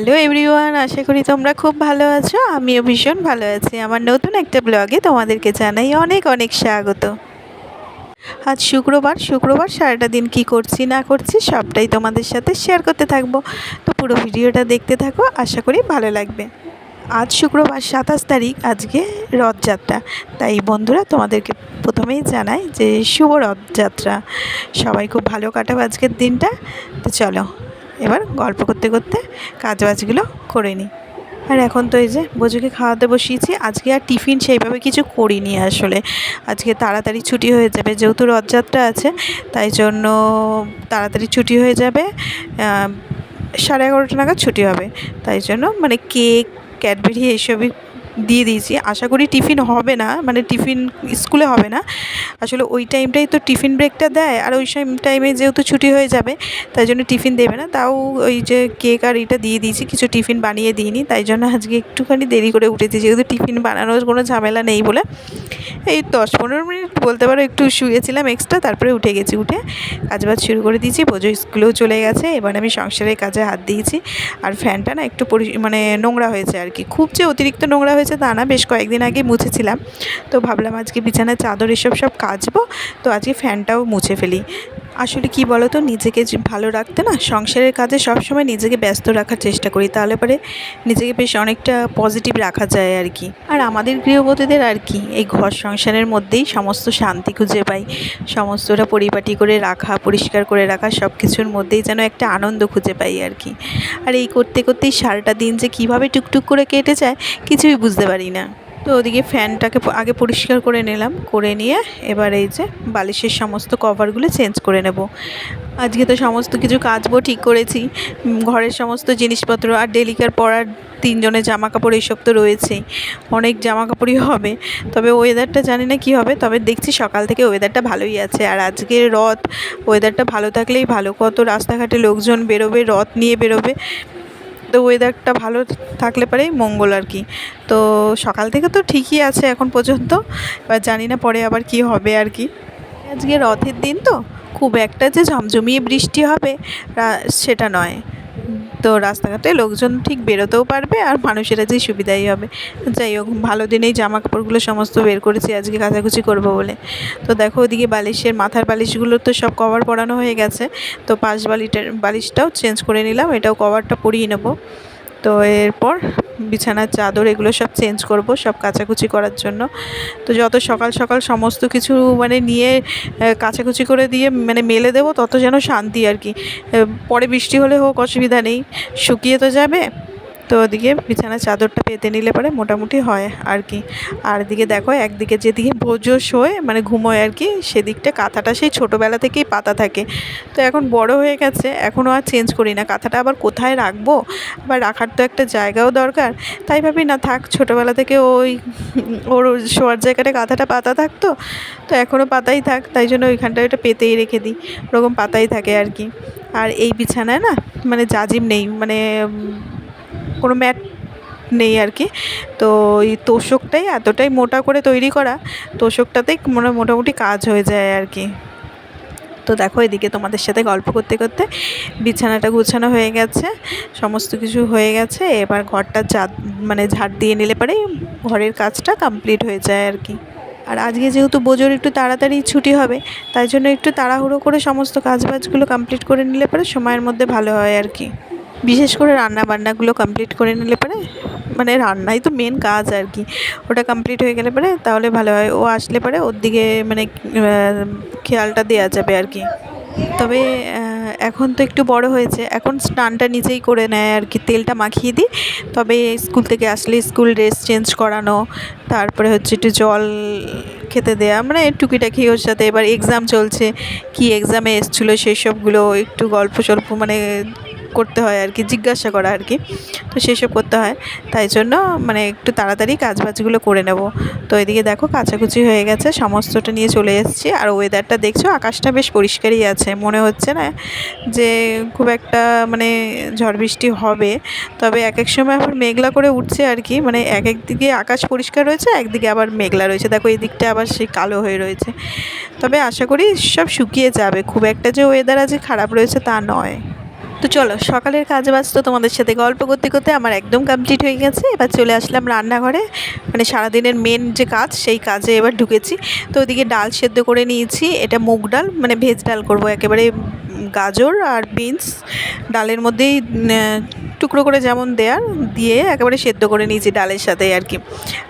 Hello everyone, আশা করি তোমরা খুব ভালো আছো। আমিও ভীষণ ভালো আছি। আমার নতুন একটা ব্লগে তোমাদেরকে জানাই অনেক অনেক স্বাগত। আজ শুক্রবার শুক্রবার সারাটা দিন কি করছি, না করছি সবটাই তোমাদের সাথে শেয়ার করতে থাকব। তো পুরো ভিডিওটা দেখতে থাকো, আশা করি ভালো লাগবে। আজ শুক্রবার সাতাশ তারিখ, আজকে রথযাত্রা। তাই বন্ধুরা, তোমাদেরকে প্রথমেই জানাই যে শুভ রথযাত্রা। সবাই খুব ভালো কাটাবো আজকের দিনটা। তো চলো এবার গল্প করতে করতে কাজবাজগুলো করে নিই। আর এখন তো এই যে বোঝুকে খাওয়াতে বসিয়েছি, আজকে আর টিফিন সেইভাবে কিছু করিনি আসলে। আজকে তাড়াতাড়ি ছুটি হয়ে যাবে, যেহেতু রথযাত্রা আছে, তাই জন্য তাড়াতাড়ি ছুটি হয়ে যাবে সাড়ে এগারোটা নাগাদ ছুটি হবে। তাই জন্য মানে কেক, ক্যাডবেরি এইসবই দিয়ে দিয়েছি। আশা করি টিফিন হবে না মানে টিফিন স্কুলে হবে না। আসলে ওই টাইমটাই তো টিফিন ব্রেকটা দেয়, আর ওই টাইম টাইমে যেহেতু ছুটি হয়ে যাবে, তাই জন্য টিফিন দেবে না। তাও ওই যে কেক আর এটা দিয়ে দিয়েছি, কিছু টিফিন বানিয়ে দিইনি, তাই জন্য আজকে একটুখানি দেরি করে উঠেছি, যেহেতু টিফিন বানানোর কোনো ঝামেলা নেই বলে। এই দশ পনেরো মিনিট বলতে পারো একটু শুয়েছিলাম এক্সট্রা তারপরে উঠে গেছি, উঠে কাজ বাজ শুরু করে দিয়েছি, বোঝো স্কুলেও চলে গেছে, এবার আমি সংসারের কাজে হাত দিয়েছি। আর ফ্যানটা না একটু পরি মানে নোংরা হয়েছে আর কি। খুব যে অতিরিক্ত নোংরা হয়েছে তা না, বেশ কয়েকদিন আগে মুছেছিলাম। তো ভাবলাম আজকে বিছানার চাদর এসব সব কাচবো। তো আজকে ফ্যানটাও মুছে ফেলি। আসলে কি বলো তো নিজেকে ভালো রাখতে না, সংসারের কাজে সবসময় নিজেকে ব্যস্ত রাখার চেষ্টা করি। তাহলে পরে নিজেকে বেশ অনেকটা পজিটিভ রাখা যায় আর কি আর আমাদের গৃহবধূদের আর কি, এই ঘর সংসারের মধ্যেই সমস্ত শান্তি খুঁজে পাই। সমস্তটা পরিপাটি করে রাখা, পরিষ্কার করে রাখা সব কিছুর মধ্যেই যেন একটা আনন্দ খুঁজে পাই আর কি আর এই করতে করতেই সারাটা দিন যে কীভাবে টুকটুক করে কেটে যায়, কিছুই বুঝতে পারি না। তো ওদিকে ফ্যানটাকে আগে পরিষ্কার করে নিলাম, করে নিয়ে এবার এই যে বালিশের সমস্ত কভারগুলো চেঞ্জ করে নেব। আজকে তো সমস্ত কিছু কাচবো, ঠিক করেছি। ঘরের সমস্ত জিনিসপত্র আর ডেলিকার পরার তিনজনের জামা কাপড় এইসব তো রয়েছেই অনেক জামা কাপড়ই হবে। তবে ওয়েদারটা জানি না কী হবে, তবে দেখছি সকাল থেকে ওয়েদারটা ভালোই আছে। আর আজকে রথ ওয়েদারটা ভালো থাকলেই ভালো। কত রাস্তাঘাটে লোকজন বেরোবে, রথ নিয়ে বেরোবে তো ওয়েদারটা ভালো থাকলে পরেই মঙ্গল আর কি। তো সকাল থেকে তো ঠিকই আছে এখন পর্যন্ত, এবার জানি না পরে আবার কি হবে আর কি। আজকে রথের দিন তো, খুব একটা যে ঝমঝমিয়ে বৃষ্টি হবে সেটা নয়। তো রাস্তাঘাটে লোকজন ঠিক বেরোতেও পারবে আর মানুষেরা যে সুবিধাই হবে। যাই হোক, ভালো দিনেই জামা কাপড়গুলো সমস্ত বের করেছি, আজকে কাচাকুচি করব বলে। তো দেখো, ওদিকে বালিশের মাথার বালিশগুলো তো সব কভার পরানো হয়ে গেছে। তো পাশ বালিটার, বালিশটাও চেঞ্জ করে নিলাম, এটাও কভারটা পরিয়ে নেব। তো এরপর বিছানার চাদর এগুলো সব চেঞ্জ করব, সব কাচাকুচি করার জন্য। তো যত সকাল সকাল সমস্ত কিছু মানে নিয়ে কাচাকুচি করে দিয়ে মানে মেলে দেবো, তত যেন শান্তি আর কি। পরে বৃষ্টি হলে হোক, অসুবিধা নেই। শুকিয়ে তো যাবে। তো ওদিকে বিছানার চাদরটা পেতে নিলে পরে মোটামুটি হয় আর কি। আর দিকে দেখো, একদিকে যেদিকে ভোজ শোয় মানে ঘুমোয় আর কি, সেদিকটা কাঁথাটা সেই ছোটোবেলা থেকেই পাতা থাকে। তো এখন বড় হয়ে গেছে এখনও আর চেঞ্জ করি না। কাঁথাটা আবার কোথায় রাখব? আবার রাখার তো একটা জায়গাও দরকার। তাই ভাবি না, থাক, ছোটোবেলা থেকে ওই ওর শোয়ার জায়গাটা কাঁথাটা পাতা থাকতো, তো এখনও পাতাই থাক। তাই জন্য ওইখানটা ওইটা পেতেই রেখে দিই। ওরকম পাতাই থাকে আর কি। আর এই বিছানায় না মানে জাজিম নেই মানে কোনো ম্যাট নেই আর কি। তো এই তোষকটাই এতটাই মোটা করে তৈরি করা, তোষকটাতেই মানে মোটামুটি কাজ হয়ে যায় আর কি। তো দেখো এদিকে তোমাদের সাথে গল্প করতে করতে বিছানাটা গুছানো হয়ে গেছে, সমস্ত কিছু হয়ে গেছে, এবার ঘরটা চা মানে ঝাড় দিয়ে নিলে পরেই ঘরের কাজটা কমপ্লিট হয়ে যায় আর কি। আর আজকে যেহেতু বোজোর একটু তাড়াতাড়ি ছুটি হবে, তাই জন্য একটু তাড়াহুড়ো করে সমস্ত কাজবাজগুলো কমপ্লিট করে নিলে পরে সময়ের মধ্যে ভালো হয় আর কি। বিশেষ করে রান্না বান্নাগুলো কমপ্লিট করে নিলে পরে মানে রান্নাই তো মেন কাজ আর কি। ওটা কমপ্লিট হয়ে গেলে পরে তাহলে ভালো হয়। ও আসলে পরে ওর দিকে মানে খেয়ালটা দেওয়া যাবে আর কি। তবে এখন তো একটু বড় হয়েছে। এখন স্নানটা নিজেই করে নেয় আর কি। তেলটা মাখিয়ে দিই। তবে স্কুল থেকে আসলে স্কুল ড্রেস চেঞ্জ করানো, তারপরে হচ্ছে একটু জল খেতে দেয়া মানে টুকিটাকি ওর সাথে। এবার এক্সাম চলছে। কি এক্সামে এসছিলো সেই সবগুলো একটু গল্প সল্প মানে করতে হয় আর কি, জিজ্ঞাসা করা আর কি। তো সেসব করতে হয়। তাই জন্য মানে একটু তাড়াতাড়ি কাজবাজগুলো করে নেব। তো এদিকে দেখো কাচাকুচি হয়ে গেছে, সমস্তটা নিয়ে চলে এসেছি। আর ওয়েদারটা দেখছ, আকাশটা বেশ পরিষ্কারই আছে। মনে হচ্ছে না যে খুব একটা মানে ঝড় বৃষ্টি হবে। তবে এক এক সময় আবার মেঘলা করে উঠছে আর কি। মানে এক এক দিকে আকাশ পরিষ্কার রয়েছে একদিকে আবার মেঘলা রয়েছে। দেখো এই দিকটা আবার সেই কালো হয়ে রয়েছে। তবে আশা করি সব শুকিয়ে যাবে। খুব একটা যে ওয়েদার আজ খারাপ রয়েছে তা নয়। তো চলো, সকালের কাজ বাজ তো তোমাদের সাথে গল্প করতে করতে আমার একদম কমপ্লিট হয়ে গেছে। এবার চলে আসলাম রান্নাঘরে। মানে সারাদিনের মেন যে কাজ, সেই কাজে এবার ঢুকেছি। তো ওদিকে ডাল সেদ্ধ করে নিয়েছি। এটা মুগ ডাল মানে ভেজ ডাল করব একেবারে গাজর আর বিনস ডালের মধ্যেই টুকরো করে যেমন দেয়ার, দিয়ে একেবারে সেদ্ধ করে নিয়েছি ডালের সাথে আর কি।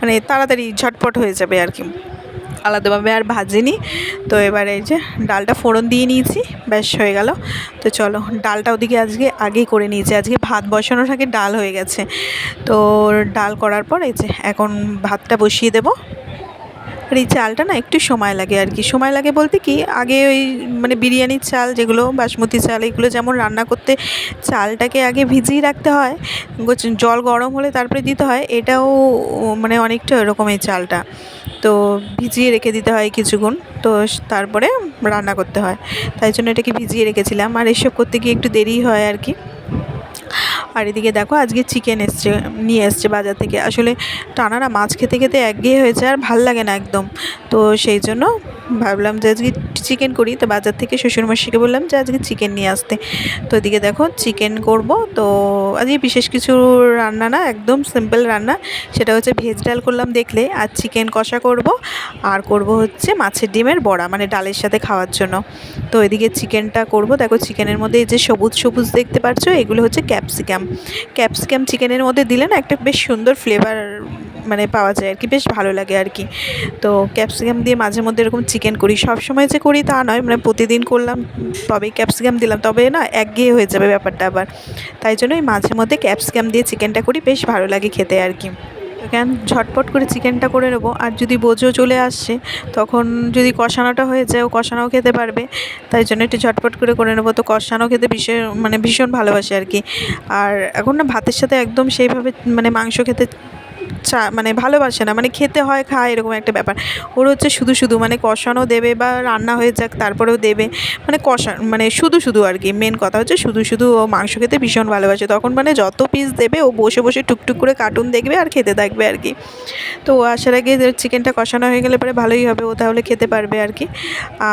মানে তাড়াতাড়ি ঝটপট হয়ে যাবে আর কি। আলাদাভাবে আর ভাজিনি। তো এবারে এই যে ডালটা ফোড়ন দিয়ে নিয়েছি, ব্যাস হয়ে গেল। তো চলো, ডালটা ওদিকে আজকে আগেই করে নিয়েছি। আজকে ভাত বসানোর আগে ডাল হয়ে গেছে। তো ডাল করার পর এই যে এখন ভাতটা বসিয়ে দেবো। আর এই চালটা না একটু সময় লাগে আর কি। সময় লাগে বলতে কি, আগে ওই মানে বিরিয়ানির চাল যেগুলো, বাসমতি চাল, এগুলো যেমন রান্না করতে চালটাকে আগে ভিজিয়ে রাখতে হয় জল গরম হলে তারপরে দিতে হয়, এটাও মানে অনেকটা এরকম এই চালটা। তো ভিজিয়ে রেখে দিতে হয় কিছুক্ষণ, তো তারপরে রান্না করতে হয়। তাই জন্য এটাকে ভিজিয়ে রেখেছিলাম। আর এসব করতে গিয়ে একটু দেরি হয় আর কি। আর এদিকে দেখো আজকে চিকেন এসছে, নিয়ে এসছে বাজার থেকে। আসলে টানারা মাছ খেতে খেতে একঘেয়ে হয়েছে আর ভালো লাগে না একদম। তো সেই জন্য ভাবলাম যে আজকে চিকেন করি। তো বাজার থেকে শ্বশুরমশাইকে বললাম যে আজকে চিকেন নিয়ে আসতে। তো এদিকে দেখো চিকেন করব। তো আজকে বিশেষ কিছু রান্না না, একদম সিম্পল রান্না। সেটা হচ্ছে ভেজ ডাল করলাম দেখলে। আর চিকেন কষা করব। আর করব হচ্ছে মাছের ডিমের বড়া মানে ডালের সাথে খাওয়ার জন্য। তো এদিকে চিকেনটা করব। দেখো চিকেনের মধ্যে এই যে সবুজ সবুজ দেখতে পাচ্ছ এগুলো হচ্ছে ক্যাপসিকাম ক্যাপসিকাম চিকেনের মধ্যে দিলে না একটা বেশ সুন্দর ফ্লেভার মানে পাওয়া যায় আর কি, বেশ ভালো লাগে আর কি। তো ক্যাপসিকাম দিয়ে মাঝে মধ্যে এরকম চিকেন করি। সব সময় যে করি তা নয় মানে প্রতিদিন করলাম, তবেই ক্যাপসিকাম দিলাম, তবে না একঘেয়ে হয়ে যাবে ব্যাপারটা আবার। তাই জন্য ওই মাঝে মধ্যে ক্যাপসিকাম দিয়ে চিকেনটা করি, বেশ ভালো লাগে খেতে আর কি। কেন ঝটপট করে চিকেনটা করে নেব। আর যদি বোঝো চলে আসছে, তখন যদি কষানোটা হয়ে যায়, ও কষানোও খেতে পারবে। তাই জন্য একটু ঝটপট করে করে নেব। তো কষানো খেতে ভীষণ মানে ভীষণ ভালোবাসে আর কি। আর এখন না ভাতের সাথে একদম সেইভাবে মানে মাংস খেতে চা মানে ভালোবাসে না মানে খেতে হয়, খায়, এরকম একটা ব্যাপার। ওর হচ্ছে শুধু শুধু মানে কষানো দেবে বা রান্না হয়ে যাক, তারপরেও দেবে। মানে কষা মানে শুধু শুধু আর কি মেন কথা হচ্ছে শুধু শুধু ও মাংস খেতে ভীষণ ভালোবাসে। তখন মানে যত পিস দেবে, ও বসে বসে টুকটুক করে কার্টুন দেখবে আর খেতে থাকবে আর কি। তো ও আসার আগে চিকেনটা কষানো হয়ে গেলে পরে ভালোই হবে, ও তাহলে খেতে পারবে আর কি।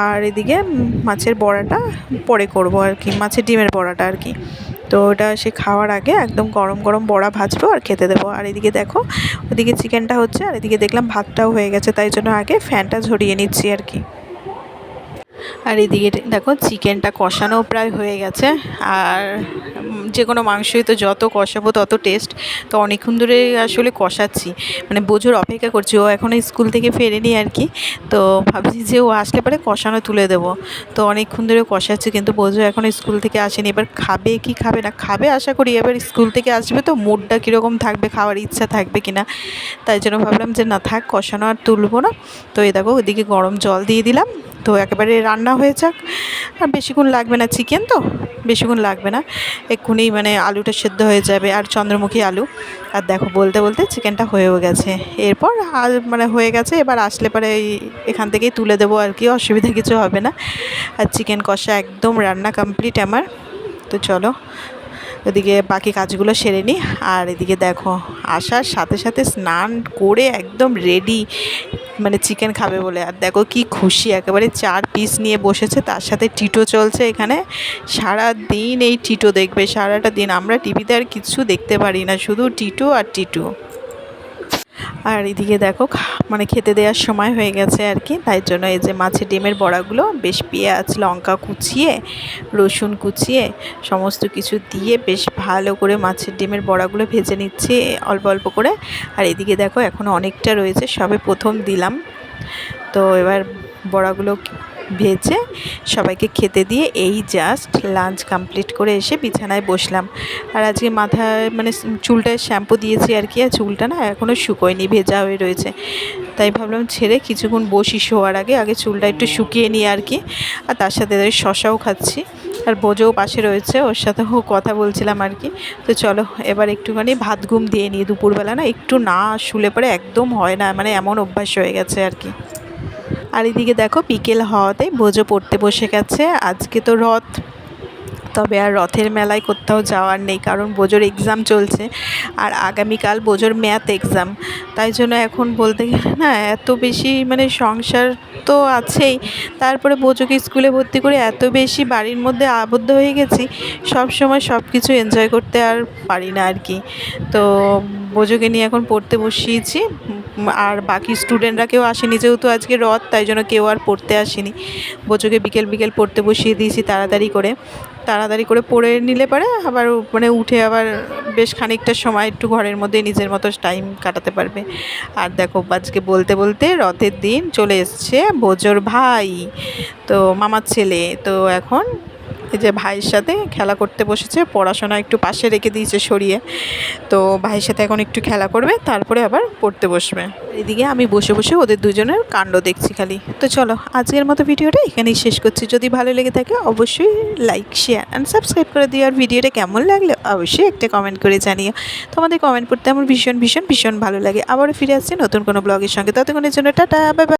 আর এদিকে মাছের বড়াটা পরে করব আর কি, মাছের ডিমের বড়াটা আর কি। তো ওটা সে খাওয়ার আগে একদম গরম গরম বড়া ভাজবো আর খেতে দেবো। আর এদিকে দেখো, ওদিকে চিকেনটা হচ্ছে, আর এদিকে দেখলাম ভাতটাও হয়ে গেছে, তাই জন্য আগে ফ্যানটা ঝরিয়ে নিচ্ছি আর কি। আর এদিকে দেখো চিকেনটা কষানো প্রায় হয়ে গেছে। আর যে কোনো মাংসই তো যত কষাবো তত টেস্ট তো অনেকক্ষণ ধরে আসলে কষাচ্ছি। মানে বোঝোর অপেক্ষা করছি। ও এখনও স্কুল থেকে ফেরেনি আর কি। তো ভাবছি যে ও আসলে পরে কষানো তুলে দেবো। তো অনেকক্ষণ ধরে কষাচ্ছি কিন্তু বোঝো এখনও স্কুল থেকে আসেনি। এবার খাবে কি খাবে না? খাবে আশা করি। এবার স্কুল থেকে আসবে তো মুডটা কীরকম থাকবে, খাওয়ার ইচ্ছা থাকবে কি না? তাই জন্য ভাবলাম যে না থাক, কষানো আর তুলবো না। তো এই দেখো ওইদিকে গরম জল দিয়ে দিলাম। তো একেবারে রান্না হয়ে যাক। আর বেশিক্ষণ লাগবে না চিকেন তো, বেশিক্ষণ লাগবে না। এক্ষুনি মানে আলুটা সেদ্ধ হয়ে যাবে আর চন্দ্রমুখী আলু। আর দেখো বলতে বলতে চিকেনটা হয়েও গেছে। এরপর আর মানে হয়ে গেছে, এবার আসলে পরে এখান থেকেই তুলে দেবো আর কি, অসুবিধা কিছু হবে না। আর চিকেন কষা একদম রান্না কমপ্লিট আমার। তো চলো ওদিকে বাকি কাজগুলো সেরে নিই। আর এদিকে দেখো, আসার সাথে সাথে স্নান করে একদম রেডি মানে চিকেন খাবে বলে। আর দেখো কি খুশি, একেবারে চার পিস নিয়ে বসেছে, তার সাথে টিটো চলছে এখানে। সারা দিন এই টিটো দেখবে, সারাটা দিন। আমরা টিভিতে আর কিছু দেখতে পারি না, শুধু টিটো আর টিটো আর এদিকে দেখো মানে খেতে দেওয়ার সময় হয়ে গেছে আর কি। তাই জন্য এই যে মাছের ডিমের বড়াগুলো, বেশ পেঁয়াজ, লঙ্কা কুচিয়ে, রসুন কুচিয়ে, সমস্ত কিছু দিয়ে বেশ ভালো করে মাছের ডিমের বড়াগুলো ভেজে নিচ্ছি অল্প অল্প করে। আর এদিকে দেখো, এখন অনেকটা রয়েছে, সবে প্রথম দিলাম। তো এবার বড়াগুলো ভেজে সবাইকে খেতে দিয়ে এই জাস্ট লাঞ্চ কমপ্লিট করে এসে বিছানায় বসলাম। আর আজকে মাথায় মানে চুলটায় শ্যাম্পু দিয়েছি আর কি, আর চুলটা না এখনও শুকোয়নি, ভেজা হয়ে রয়েছে। তাই ভাবলাম ছেড়ে কিছুক্ষণ বসি শোয়ার আগে আগে চুলটা একটু শুকিয়ে নিই আর কি। আর তার সাথে শশাও খাচ্ছি। আর বোঝোও পাশে রয়েছে, ওর সাথেও কথা বলছিলাম আর কি। তো চলো এবার একটুখানি ভাত ঘুম দিয়ে নিই। দুপুরবেলা না একটু না শুলে পরে একদম হয় না মানে এমন অভ্যাস হয়ে গেছে আর কি। আর এদিকে দেখো বিকেল হওয়াতে বোঝো পড়তে বসে গেছে। আজকে তো রথ, তবে আর রথের মেলায় কোথাও যাওয়ার নেই, কারণ বোঝোর এক্সাম চলছে আর আগামীকাল বোঝোর ম্যাথ এক্সাম তাই জন্য এখন বলতে গেলে না, এত বেশি মানে সংসার তো আছেই। তারপরে বোজোকে স্কুলে ভর্তি করে এত বেশি বাড়ির মধ্যে আবদ্ধ হয়ে গেছি, সব সময় সব কিছু এনজয় করতে আর পারি না আর কি। তো বোজোকে নিয়ে এখন পড়তে বসিয়েছি। আর বাকি স্টুডেন্টরা কেউ আসেনি, যেহেতু আজকে রথ, তাই জন্য কেউ আর পড়তে আসেনি। বোজোকে বিকেল বিকেল পড়তে বসিয়ে দিয়েছি তাড়াতাড়ি করে। তাড়াতাড়ি করে পড়ে নিলে পরে, আবার মানে উঠে আবার বেশ খানিকটা সময় একটু ঘরের মধ্যে নিজের মতো টাইম কাটাতে পারবে। আর দেখো, আজকে বলতে বলতে রথের দিন চলে এসছে বোজোর ভাই, তো মামার ছেলে, তো এখন এই যে ভাইয়ের সাথে খেলা করতে বসেছে, পড়াশোনা একটু পাশে রেখে দিয়েছে সরিয়ে। তো ভাইয়ের সাথে এখন একটু খেলা করবে, তারপরে আবার পড়তে বসবে। এদিকে আমি বসে বসে ওদের দুজনের কাণ্ড দেখছি খালি। তো চলো, আজকের মতো ভিডিওটা এখানেই শেষ করছি। যদি ভালো লেগে থাকে অবশ্যই লাইক শেয়ার অ্যান্ড সাবস্ক্রাইব করে দিও। আর ভিডিওটা কেমন লাগল অবশ্যই একটা কমেন্ট করে জানিও। তোমাদের কমেন্ট পড়তে আমার ভীষণ ভীষণ ভীষণ ভালো লাগে। আবারও ফিরে আসছি নতুন কোনো ব্লগের সঙ্গে। ততক্ষণের জন্য টাটা বাই